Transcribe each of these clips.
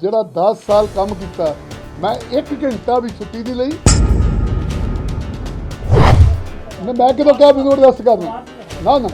ਜਿਹੜਾ 10 ਸਾਲ ਕੰਮ ਕੀਤਾ, ਮੈਂ 1 ਘੰਟਾ ਵੀ ਛੁੱਟੀ ਨਹੀਂ ਲਈ। ਮੈਂ ਮੈਂ ਕਿਦੋਂ ਕਿਹਾ ਮੈਨੂੰ ਅਰੈਸਟ ਕਰ ਨਾ ਨਾ।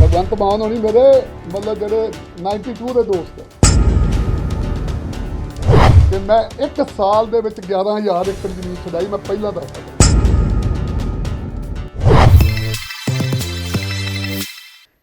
ਭਗਵੰਤ ਮਾਨ ਹੋਣੀ ਮੇਰੇ ਮਤਲਬ ਜਿਹੜੇ 92 ਦੇ ਦੋਸਤ ਹੈ ਤੇ ਮੈਂ 1 ਸਾਲ ਦੇ ਵਿੱਚ 11000 ਏਕੜ ਜ਼ਮੀਨ ਛਡਾਈ, ਮੈਂ ਪਹਿਲਾਂ ਦੱਸਦਾ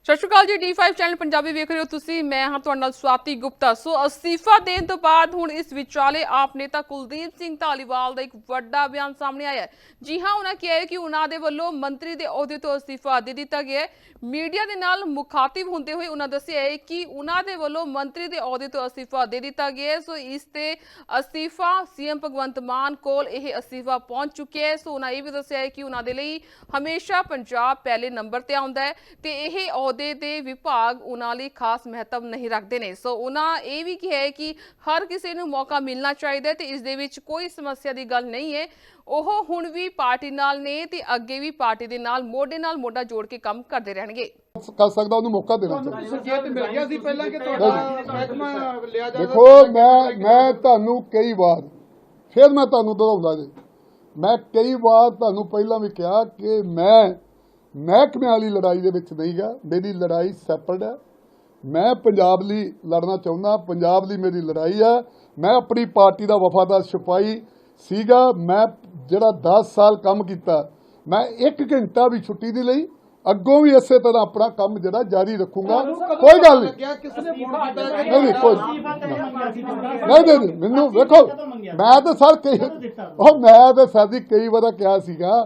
ਸਤਿ ਸ਼੍ਰੀ ਅਕਾਲ ਜੀ D5 ਚੈਨਲ ਪੰਜਾਬੀ ਵੇਖ ਰਹੇ ਹੋ ਤੁਸੀਂ। ਮੈਂ ਹਾਂ ਤੁਹਾਡੇ ਨਾਲ ਸਵਾਤੀ ਗੁਪਤਾ। ਸੋ ਅਸਤੀਫਾ ਦੇਣ ਤੋਂ ਬਾਅਦ ਹੁਣ ਇਸ ਵਿਚਾਲੇ ਆਪ ਨੇਤਾ ਕੁਲਦੀਪ ਸਿੰਘ ਧਾਲੀਵਾਲ ਦਾ ਇੱਕ ਵੱਡਾ ਬਿਆਨ ਸਾਹਮਣੇ ਆਇਆ ਜੀ ਹਾਂ, ਉਹਨਾਂ ਕਿਹਾ ਹੈ ਕਿ ਉਹਨਾਂ ਦੇ ਵੱਲੋਂ ਮੰਤਰੀ ਦੇ ਅਹੁਦੇ ਤੋਂ ਅਸਤੀਫਾ ਦੇ ਦਿੱਤਾ ਗਿਆ ਹੈ। ਮੀਡੀਆ ਦੇ ਨਾਲ ਮੁਖਾਤਿਬ ਹੁੰਦੇ ਹੋਏ ਉਹਨਾਂ ਦੱਸਿਆ ਹੈ ਕਿ ਉਹਨਾਂ ਦੇ ਵੱਲੋਂ ਮੰਤਰੀ ਦੇ ਅਹੁਦੇ ਤੋਂ ਅਸਤੀਫਾ ਦੇ ਦਿੱਤਾ ਗਿਆ ਹੈ। ਸੋ ਇਸ ਤੇ ਅਸਤੀਫਾ ਸੀਐਮ ਭਗਵੰਤ ਮਾਨ ਕੋਲ ਇਹ ਅਸਤੀਫਾ ਪਹੁੰਚ ਚੁੱਕਿਆ ਹੈ। ਸੋ ਉਹਨਾਂ ਇਹ ਵੀ ਦੱਸਿਆ ਹੈ ਕਿ ਉਹਨਾਂ ਦੇ ਲਈ ਹਮੇਸ਼ਾ ਪੰਜਾਬ ਪਹਿਲੇ ਨੰਬਰ ਤੇ ਆਉਂਦਾ ਹੈ ਤੇ ਇਹ ਅਹੁਦੇ ਦੇ ਵਿਭਾਗ ਉਹਨਾਂ ਲਈ ਖਾਸ ਮਹੱਤਵ ਨਹੀਂ ਰੱਖਦੇ ਨੇ। ਸੋ ਉਹਨਾਂ ਇਹ ਵੀ ਕਿਹਾ ਹੈ ਕਿ ਹਰ ਕਿਸੇ ਨੂੰ ਮੌਕਾ ਮਿਲਣਾ ਚਾਹੀਦਾ ਹੈ ਤੇ ਇਸ ਦੇ ਵਿੱਚ ਕੋਈ ਸਮੱਸਿਆ ਦੀ ਗੱਲ ਨਹੀਂ ਹੈ। ਉਹ ਹੁਣ ਵੀ ਪਾਰਟੀ ਨਾਲ ਨੇ ਤੇ ਅੱਗੇ ਵੀ ਪਾਰਟੀ ਦੇ ਨਾਲ ਮੋਢੇ ਨਾਲ ਮੋਢਾ ਜੋੜ ਕੇ ਕੰਮ ਕਰਦੇ ਰਹਿਣਗੇ। ਕਰ ਸਕਦਾ ਉਹਨੂੰ ਮੌਕਾ ਦੇਣਾ ਚਾਹੀਦਾ। ਸੰਕੇਤ ਮਿਲ ਗਿਆ ਸੀ ਪਹਿਲਾਂ ਕਿ ਤੁਹਾਡਾ ਮਹਿਕਮਾ ਲਿਆ ਜਾਏਗਾ ਦੇਖੋ ਮੈਂ ਮੈਂ ਤੁਹਾਨੂੰ ਕਈ ਵਾਰ ਫਿਰ ਮੈਂ ਤੁਹਾਨੂੰ ਦੁਹਰਾਉਂਦਾ ਜੀ। ਮੈਂ ਕਈ ਵਾਰ ਤੁਹਾਨੂੰ ਪਹਿਲਾਂ ਵੀ ਕਿਹਾ ਕਿ ਮੈਂ ਮਹਿਕਮੇ ਵਾਲੀ ਲੜਾਈ ਦੇ ਵਿੱਚ ਨਹੀਂ ਗਾ। ਮੇਰੀ ਲੜਾਈ ਸੈਪਰੇਟ ਹੈ। ਮੈਂ ਪੰਜਾਬ ਲਈ ਲੜਨਾ ਚਾਹੁੰਦਾ ਪੰਜਾਬ ਲਈ ਮੇਰੀ ਲੜਾਈ ਹੈ ਮੈਂ ਆਪਣੀ ਪਾਰਟੀ ਦਾ ਵਫਾਦਾਰ ਸਿਪਾਹੀ ਸੀਗਾ। ਮੈਂ ਜਿਹੜਾ 10 ਸਾਲ ਕੰਮ ਕੀਤਾ ਮੈਂ 1 ਘੰਟਾ ਵੀ ਛੁੱਟੀ ਨਹੀਂ ਲਈ। ਅੱਗੋਂ ਵੀ ਇਸੇ ਤਰ੍ਹਾਂ ਆਪਣਾ ਕੰਮ ਜਿਹੜਾ ਜਾਰੀ ਰੱਖੂੰਗਾ। ਕੋਈ ਗੱਲ ਨਹੀਂ। ਨਹੀਂ ਨਹੀਂ ਕੋਈ ਨਹੀਂ ਨਹੀਂ ਨਹੀਂ ਮੈਨੂੰ ਵੇਖੋ ਮੈਂ ਤਾਂ ਸਰ ਕਈ ਉਹ ਮੈਂ ਤਾਂ ਸਰ ਜੀ ਕਈ ਵਾਰ ਕਿਹਾ ਸੀਗਾ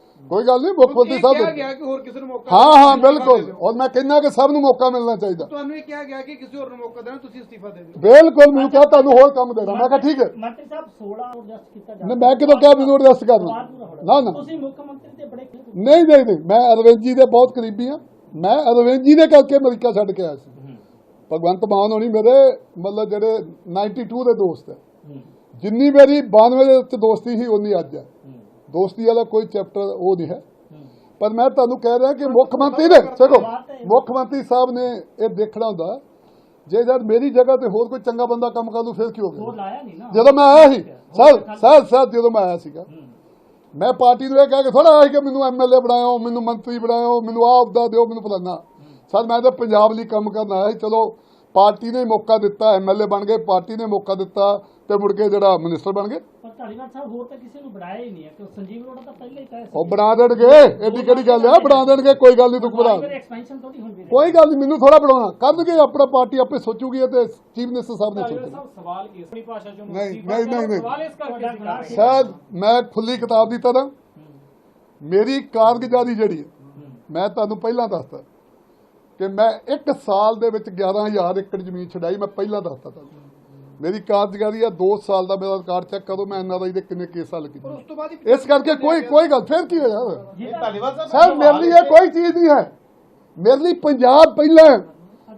ਕੋਈ ਗੱਲ ਨਹੀਂ ਮੁੱਖ ਮੰਤਰੀ ਸਾਹਿਬ। ਕਿਹਾ ਗਿਆ ਕਿ ਹੋਰ ਕਿਸੇ ਨੂੰ ਮੌਕਾ ਹਾਂ ਹਾਂ ਬਿਲਕੁਲ। ਔਰ ਮੈਂ ਕਹਿੰਦਾ ਕਿ ਸਭ ਨੂੰ ਮੌਕਾ ਮਿਲਣਾ ਚਾਹੀਦਾ। ਤੁਹਾਨੂੰ ਇਹ ਕਿਹਾ ਗਿਆ ਕਿ ਕਿਸੇ ਹੋਰ ਨੂੰ ਮੌਕਾ ਦੇਣਾ ਤੁਸੀਂ ਅਸਤੀਫਾ ਦੇ ਦਿਓ। ਬਿਲਕੁਲ ਮੈਨੂੰ ਕਿਹਾ ਤੁਹਾਨੂੰ ਹੋਰ ਕੰਮ ਦੇਣਾ। ਮੈਂ ਕਿਹਾ ਠੀਕ ਹੈ। ਮੰਤਰੀ ਸਾਹਿਬ 16 ਐਡਜਸਟ ਕੀਤਾ ਨਹੀਂ, ਮੈਂ ਕਿਦੋਂ ਕਿਹਾ ਮੈਨੂੰ ਐਡਜਸਟ ਕਰਨਾ? ਨਾ ਨਾ ਤੁਸੀਂ ਮੁੱਖ ਮੰਤਰੀ ਤੇ ਬੜੇ ਨਹੀਂ ਨਹੀਂ ਨਹੀਂ। ਮੈਂ ਅਰਵਿੰਦ ਜੀ ਦੇ ਬਹੁਤ ਕਰੀਬੀ ਹਾਂ। ਮੈਂ ਅਰਵਿੰਦ ਜੀ ਦੇ ਕਰਕੇ ਅਮਰੀਕਾ ਛੱਡ ਕੇ ਆਇਆ ਸੀ। ਭਗਵੰਤ ਮਾਨ ਹੋਣੀ ਮੇਰੇ ਮਤਲਬ ਜਿਹੜੇ 92 ਦੇ ਦੋਸਤ ਹੈ। ਜਿੰਨੀ ਮੇਰੀ 92 ਦੇ ਦੋਸਤੀ ਸੀ ਉਨੀ ਅੱਜ ਹੈ। ਦੋਸਤੀ ਵਾਲਾ ਕੋਈ ਚੈਪਟਰ ਉਹ ਨਹੀਂ ਹੈ। ਪਰ ਮੈਂ ਤੁਹਾਨੂੰ ਕਹਿ ਰਿਹਾ ਕਿ ਮੁੱਖ ਮੰਤਰੀ ਨੇ ਦੇਖੋ ਮੁੱਖ ਮੰਤਰੀ ਸਾਹਿਬ ਨੇ ਇਹ ਦੇਖਣਾ ਹੁੰਦਾ ਜੇ ਜਦ ਮੇਰੀ ਜਗ੍ਹਾ ਤੇ ਹੋਰ ਕੋਈ ਚੰਗਾ ਬੰਦਾ ਕੰਮ ਕਰ ਲੂ ਫਿਰ ਕੀ ਹੋ ਉਹ ਗਿਆ ਲਾਇਆ ਨਹੀਂ ਨਾ। ਜਦੋਂ ਮੈਂ ਆਇਆ ਸੀ ਸਰ ਸਰ ਸਰ ਜਦੋਂ ਮੈਂ ਆਇਆ ਸੀਗਾ ਮੈਂ ਪਾਰਟੀ ਨੂੰ ਇਹ ਕਹਿ ਕੇ ਥੋੜਾ ਆਇਆ ਕਿ ਮੈਨੂੰ ਐਮਐਲਏ ਬਣਾਇਓ ਮੈਨੂੰ ਮੰਤਰੀ ਬਣਾਇਓ ਮੈਨੂੰ ਆਹ ਅਹੁਦਾ ਦਿਓ ਮੈਨੂੰ ਫਲਾਨਾ। ਸਰ ਮੈਂ ਤਾਂ ਪੰਜਾਬ ਲਈ ਕੰਮ ਕਰਨ ਆਇਆ ਸੀ। ਚਲੋ ਪਾਰਟੀ ਨੇ ਮੌਕਾ ਦਿੱਤਾ ਐਮਐਲਏ ਬਣ ਗਏ ਪਾਰਟੀ ਨੇ ਮੌਕਾ ਦਿੱਤਾ ਤੇ ਮੁੜ ਕੇ ਜਿਹੜਾ ਮਿਨਿਸਟਰ ਬਣ ਗਏ। ਧਾਲੀਵਾਲ ਸਾਹਿਬ ਹੋਰ ਤਾਂ ਕਿਸੇ ਨੂੰ ਬਣਾਇਆ ਹੀ ਨਹੀਂ ਹੈ ਕਿ ਸੰਜੀਵ ਅਰੋੜਾ ਤਾਂ ਪਹਿਲਾਂ ਹੀ ਕਹਿ ਉਹ ਬਣਾ ਦੇਣਗੇ ਐਡੀ ਕਿਹੜੀ ਗੱਲ ਆ ਬਣਾ ਦੇਣਗੇ ਕੋਈ ਗੱਲ ਨਹੀਂ ਤੂੰ ਬਣਾ। ਸੀ ਐਕਸਪੈਂਸ਼ਨ ਥੋੜੀ ਹੁੰਦੀ ਕੋਈ ਗੱਲ ਨਹੀਂ ਮੈਨੂੰ ਥੋੜਾ ਬਣਾਉਣਾ। ਕਰਨਗੇ ਆਪਣਾ ਪਾਰਟੀ ਆਪੇ ਸੋਚੂਗੀ ਤੇ ਚੀਫ ਮਿਨਿਸਟਰ ਸਾਹਿਬ ਨੇ ਸੋਚਣਾ। ਸਵਾਲ ਇਸ ਆਪਣੀ ਭਾਸ਼ਾ ਚੋਂ ਨਹੀਂ ਨਹੀਂ ਨਹੀਂ ਨਹੀਂ। ਸਵਾਲ ਇਸ ਕਰਕੇ ਸੀਗਾ ਸ਼ਾਇਦ ਮੈਂ ਖੁੱਲੀ ਕਿਤਾਬ ਦੀ ਤਰ੍ਹਾਂ ਮੇਰੀ ਕਾਰਗੁਜ਼ਾਰੀ ਜਿਹੜੀ ਹੈ ਮੈਂ ਤੁਹਾਨੂੰ ਪਹਿਲਾਂ ਦੱਸਤਾ ਕਿ ਮੈਂ 1 ਸਾਲ ਦੇ ਵਿੱਚ 11000 ਏਕੜ ਜ਼ਮੀਨ ਛਡਾਈ ਮੈਂ ਪਹਿਲਾਂ ਦੱਸਤਾ ਤੁਹਾਨੂੰ। ਮੇਰੀ ਕਾਰਗੁਜ਼ਾਰੀ ਆ 2 ਸਾਲ ਦਾ ਮੇਰਾ ਰਿਕਾਰਡ ਚੈੱਕ ਕਰੋ ਮੈਂ ਐਨਆਰਆਈ ਦੇ ਕਿੰਨੇ ਕੇਸ ਹੱਲ ਕੀਤੇ। ਉਸ ਤੋਂ ਬਾਅਦ ਹੀ ਇਸ ਕਰਕੇ ਕੋਈ ਕੋਈ ਗੱਲ ਫਿਰ ਕੀ ਹੋਇਆ? ਧਾਲੀਵਾਲ ਸਾਹਿਬ ਸਰ ਮੇਰੇ ਲਈ ਇਹ ਕੋਈ ਚੀਜ਼ ਨਹੀਂ ਹੈ। ਮੇਰੇ ਲਈ ਪੰਜਾਬ ਪਹਿਲਾਂ ਹੈ।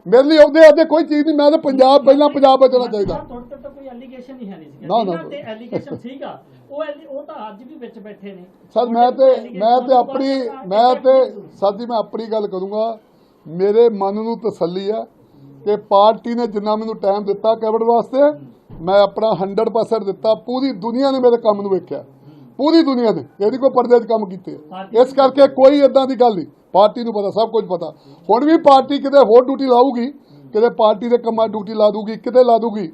ਮੇਰੇ ਲਈ ਉਹਦੇ ਅੱਗੇ ਕੋਈ ਚੀਜ਼ ਨਹੀਂ ਮੈਂ ਤਾਂ ਪੰਜਾਬ ਪਹਿਲਾਂ ਪੰਜਾਬ ਬਚਣਾ ਚਾਹੀਦਾ। ਤੁਹਾਡੇ ਤੇ ਤਾਂ ਕੋਈ ਐਲੀਗੇਸ਼ਨ ਹੀ ਹੈ ਨਹੀਂ ਸੀਗਾ। ਨਾ, ਨਾ, ਜਿਨ੍ਹਾਂ ਤੇ ਐਲੀਗੇਸ਼ਨ ਸੀਗਾ ਉਹ ਐਲੀ- ਉਹ ਤਾਂ ਅੱਜ ਵੀ ਵਿੱਚ ਬੈਠੇ ਨੇ। ਸਰ ਮੈਂ ਤੇ ਮੈਂ ਤੇ ਆਪਣੀ ਮੈਂ ਤੇ ਜੀ ਮੈਂ ਆਪਣੀ ਗੱਲ ਕਰੂੰਗਾ। ਮੇਰੇ ਮਨ ਨੂੰ ਤਸੱਲੀ ਆ। ਕਿ ਪਾਰਟੀ ਨੇ ਜਿੰਨਾ ਮੈਨੂੰ ਟਾਈਮ ਦਿੱਤਾ ਕੈਬਨਿਟ ਵਾਸਤੇ ਮੈਂ ਆਪਣਾ 100% ਦਿੱਤਾ। ਪੂਰੀ ਦੁਨੀਆ ਨੇ ਮੇਰੇ ਕੰਮ ਨੂੰ ਵੇਖਿਆ। ਪੂਰੀ ਦੁਨੀਆ ਨੇ। ਇਹਦੀ ਕੋਈ ਪਰਦੇ 'ਚ ਕੰਮ ਕੀਤੇ। ਇਸ ਕਰਕੇ ਕੋਈ ਇਦਾਂ ਦੀ ਗੱਲ ਨਹੀਂ। ਪਾਰਟੀ ਨੂੰ ਪਤਾ ਸਭ ਕੁਝ ਪਤਾ। ਹੁਣ ਵੀ ਪਾਰਟੀ ਕਿਤੇ ਹੋਰ ਡਿਊਟੀ ਲਾਊਗੀ ਕਿਤੇ ਪਾਰਟੀ ਦੇ ਕੰਮਾਂ ਡਿਊਟੀ ਲਾ ਦੂਗੀ ਕਿਤੇ ਲਾ ਦੂਗੀ।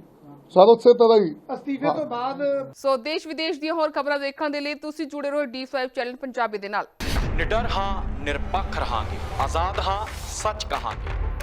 ਸਰ ਉਸੇ ਤਰ੍ਹਾਂ ਹੀ। ਅਸਤੀਫੇ ਤੋਂ ਬਾਅਦ ਸੋ ਦੇਸ਼ ਵਿਦੇਸ਼ ਦੀਆਂ ਹੋਰ ਖਬਰਾਂ ਦੇਖਣ ਦੇ ਲਈ ਤੁਸੀਂ ਜੁੜੇ ਰਹੋ D5 ਚੈਨਲ ਪੰਜਾਬੀ ਦੇ ਨਾਲ। ਨਿਡਰ ਹਾਂ ਨਿਰਪੱਖ ਰਹਾਂਗੇ। ਆਜ਼ਾਦ ਹਾਂ ਸੱਚ ਕਹਾਂਗੇ।